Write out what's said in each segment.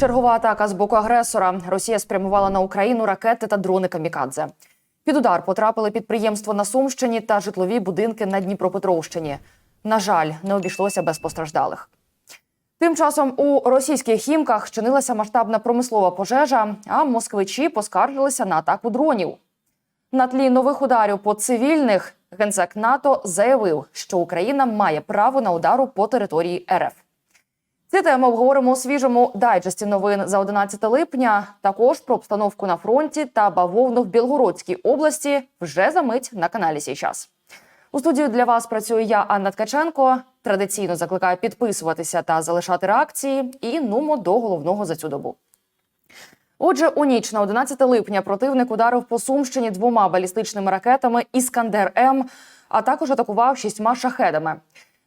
Чергова атака з боку агресора. Росія спрямувала на Україну ракети та дрони камікадзе. Під удар потрапили підприємство на Сумщині та житлові будинки на Дніпропетровщині. На жаль, не обійшлося без постраждалих. Тим часом у російських хімках чинилася масштабна промислова пожежа, а москвичі поскаржилися на атаку дронів. На тлі нових ударів по цивільних генсек НАТО заявив, що Україна має право на удару по території РФ. Ці теми обговоримо у свіжому дайджесті новин за 11 липня. Також про обстановку на фронті та бавовну в Білгородській області вже за мить на каналі Січас. У студії для вас працюю я, Анна Ткаченко. Традиційно закликаю підписуватися та залишати реакції. І нумо до головного за цю добу. Отже, у ніч на 11 липня противник ударив по Сумщині двома балістичними ракетами Іскандер М, а також атакував шістьма шахедами.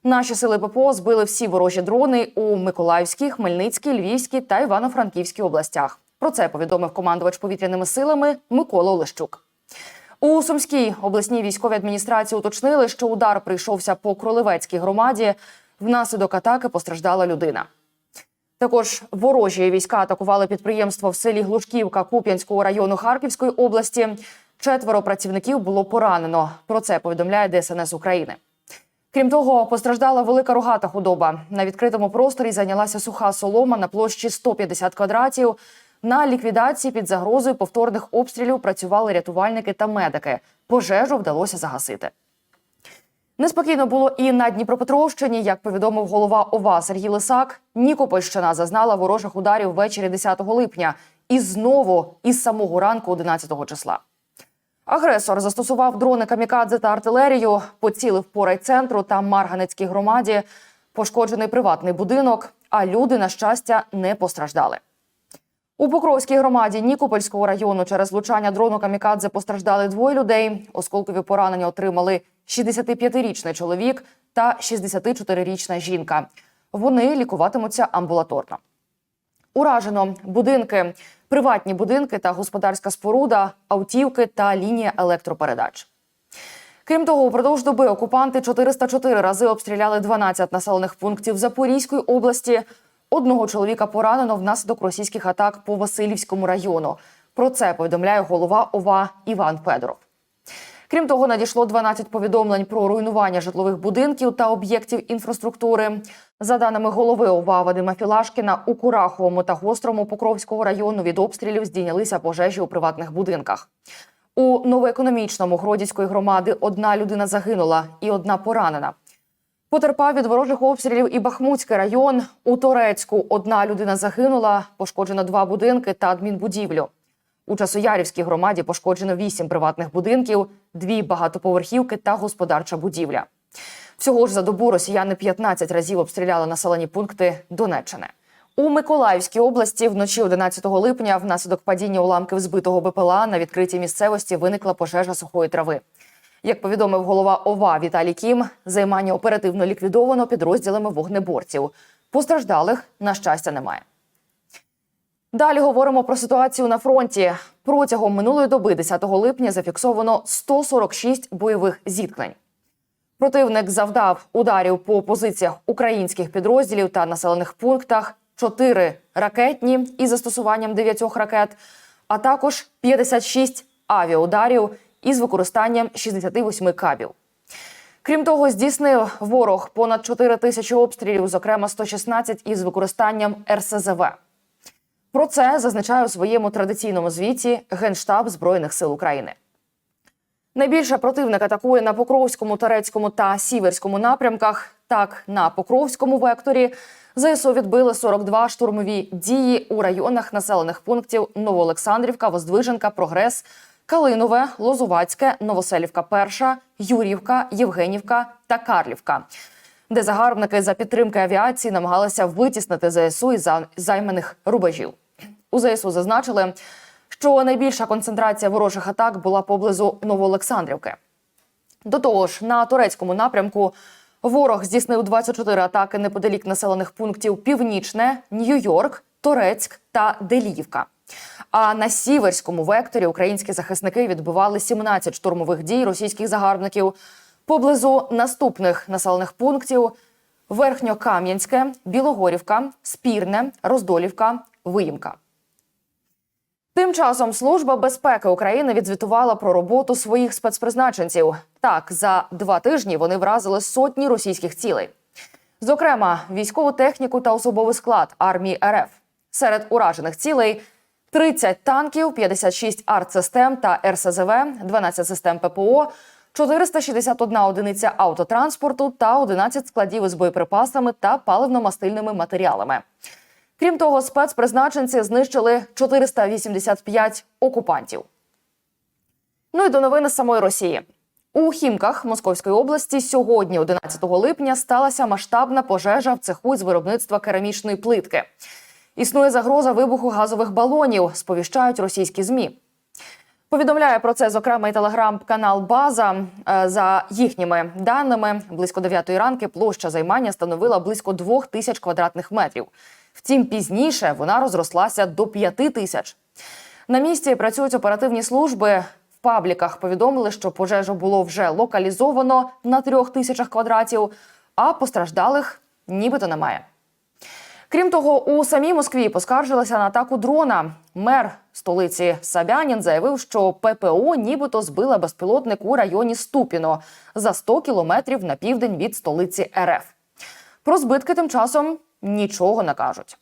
Наші сили ППО збили всі ворожі дрони у Миколаївській, Хмельницькій, Львівській та Івано-Франківській областях. Про це повідомив командувач повітряними силами Микола Олещук. У Сумській обласній військовій адміністрації уточнили, що удар прийшовся по Кролевецькій громаді. Внаслідок атаки постраждала людина. Також ворожі війська атакували підприємство в селі Глушківка Куп'янського району Харківської області. Четверо працівників було поранено. Про це повідомляє ДСНС України. Крім того, постраждала велика рогата худоба. На відкритому просторі зайнялася суха солома на площі 150 квадратів. На ліквідації під загрозою повторних обстрілів працювали рятувальники та медики. Пожежу вдалося загасити. Неспокійно було і на Дніпропетровщині, як повідомив голова ОВА Сергій Лисак. Нікопольщина зазнала ворожих ударів ввечері 10 липня і знову із самого ранку 11 числа. Агресор застосував дрони камікадзе та артилерію, поцілив по райцентру та Марганецькій громаді. Пошкоджений приватний будинок, а люди, на щастя, не постраждали. У Покровській громаді Нікопольського району через влучання дрону камікадзе постраждали двоє людей. Осколкові поранення отримали 65-річний чоловік та 64-річна жінка. Вони лікуватимуться амбулаторно. Уражено будинки, приватні будинки та господарська споруда, автівки та лінія електропередач. Крім того, упродовж доби окупанти 404 рази обстріляли 12 населених пунктів Запорізької області. Одного чоловіка поранено внаслідок російських атак по Васильівському району. Про це повідомляє голова ОВА Іван Федоров. Крім того, надійшло 12 повідомлень про руйнування житлових будинків та об'єктів інфраструктури. За даними голови ОВА Вадима Філашкіна, у Кураховому та Гострому Покровського району від обстрілів здійнялися пожежі у приватних будинках. У новоекономічному Гродівської громади одна людина загинула і одна поранена. Потерпав від ворожих обстрілів і Бахмутський район. У Торецьку одна людина загинула, пошкоджено два будинки та адмінбудівлю. У Часоярівській громаді пошкоджено вісім приватних будинків, дві багатоповерхівки та господарча будівля. Всього ж за добу росіяни 15 разів обстріляли населені пункти Донеччини. У Миколаївській області вночі 11 липня внаслідок падіння уламків збитого БПЛА на відкритій місцевості виникла пожежа сухої трави. Як повідомив голова ОВА Віталій Кім, займання оперативно ліквідовано підрозділами вогнеборців. Постраждалих, на щастя, немає. Далі говоримо про ситуацію на фронті. Протягом минулої доби, 10 липня, зафіксовано 146 бойових зіткнень. Противник завдав ударів по позиціях українських підрозділів та населених пунктах, 4 ракетні із застосуванням 9 ракет, а також 56 авіаударів із використанням 68 кабів. Крім того, здійснив ворог понад 4 тисячі обстрілів, зокрема 116 із використанням РСЗВ. Про це зазначає у своєму традиційному звіті Генштаб Збройних сил України. Найбільше противник атакує на Покровському, Тарецькому та Сіверському напрямках. Так, на Покровському векторі ЗСУ відбили 42 штурмові дії у районах населених пунктів Новоолександрівка, Воздвиженка, Прогрес, Калинове, Лозувацьке, Новоселівка, Перша, Юрівка, Євгенівка та Карлівка, де загарбники за підтримки авіації намагалися витіснити ЗСУ із займаних рубежів. У ЗСУ зазначили, що найбільша концентрація ворожих атак була поблизу Новоолександрівки. До того ж, на турецькому напрямку ворог здійснив 24 атаки неподалік населених пунктів Північне, Нью-Йорк, Торецьк та Деліївка. А на сіверському векторі українські захисники відбивали 17 штурмових дій російських загарбників поблизу наступних населених пунктів: Верхньокам'янське, Білогорівка, Спірне, Роздолівка, виїмка. Тим часом Служба безпеки України відзвітувала про роботу своїх спецпризначенців. Так, за два тижні вони вразили сотні російських цілей. Зокрема, військову техніку та особовий склад армії РФ. Серед уражених цілей 30 танків, 56 артсистем та РСЗВ, 12 систем ППО, 461 одиниця автотранспорту та 11 складів із боєприпасами та паливно-мастильними матеріалами. Крім того, спецпризначенці знищили 485 окупантів. Ну і до новини самої Росії. У Хімках Московської області сьогодні, 11 липня, сталася масштабна пожежа в цеху з виробництва керамічної плитки. Існує загроза вибуху газових балонів, сповіщають російські змі. Повідомляє про це зокрема і телеграм-канал База. Е, За їхніми даними, близько 9 ранки площа займання становила близько 2 тисяч квадратних метрів. Втім, пізніше вона розрослася до 5 тисяч. На місці працюють оперативні служби. В пабліках повідомили, що пожежу було вже локалізовано на трьох тисячах квадратів, а постраждалих нібито немає. Крім того, у самій Москві поскаржилися на атаку дрона. Мер столиці Сабянін заявив, що ППО нібито збила безпілотник у районі Ступіно за 100 кілометрів на південь від столиці РФ. Про збитки тим часом нічого не кажуть.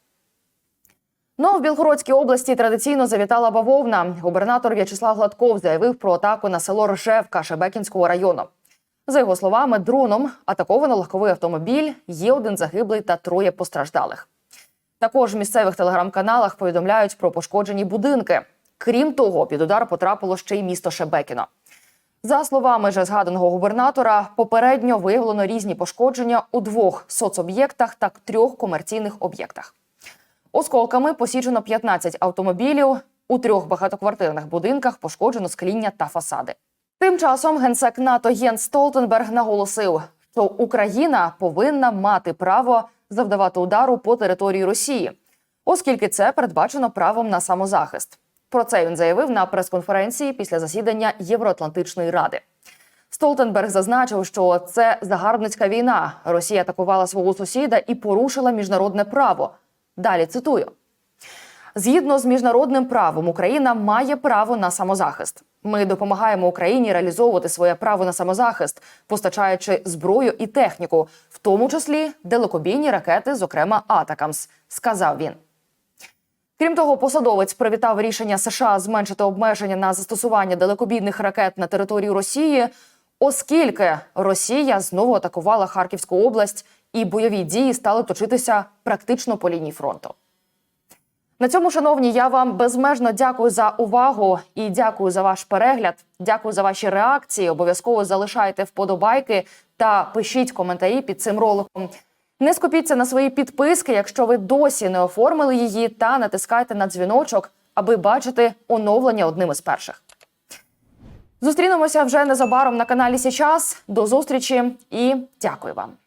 Ну в Білгородській області традиційно завітала бавовна. Губернатор В'ячеслав Гладков заявив про атаку на село Ржевка Шебекінського району. За його словами, дроном атаковано легковий автомобіль. Є один загиблий та троє постраждалих. Також в місцевих телеграм-каналах повідомляють про пошкоджені будинки. Крім того, під удар потрапило ще й місто Шебекіно. За словами вже згаданого губернатора, попередньо виявлено різні пошкодження у двох соцоб'єктах та трьох комерційних об'єктах. Осколками посічено 15 автомобілів. У трьох багатоквартирних будинках пошкоджено скління та фасади. Тим часом генсек НАТО Єнс Столтенберг наголосив, що Україна повинна мати право завдавати удару по території Росії, оскільки це передбачено правом на самозахист. Про це він заявив на прес-конференції після засідання Євроатлантичної ради. Столтенберг зазначив, що це загарбницька війна. Росія атакувала свого сусіда і порушила міжнародне право. Далі цитую. Згідно з міжнародним правом, Україна має право на самозахист. Ми допомагаємо Україні реалізовувати своє право на самозахист, постачаючи зброю і техніку, в тому числі далекобійні ракети, зокрема Атакамс, сказав він. Крім того, посадовець привітав рішення США зменшити обмеження на застосування далекобійних ракет на територію Росії, оскільки Росія знову атакувала Харківську область і бойові дії стали точитися практично по лінії фронту. На цьому, шановні, я вам безмежно дякую за увагу і дякую за ваш перегляд. Дякую за ваші реакції. Обов'язково залишайте вподобайки та пишіть коментарі під цим роликом. Не скупіться на свої підписки, якщо ви досі не оформили її, та натискайте на дзвіночок, аби бачити оновлення одним із перших. Зустрінемося вже незабаром на каналі Січас. До зустрічі і дякую вам.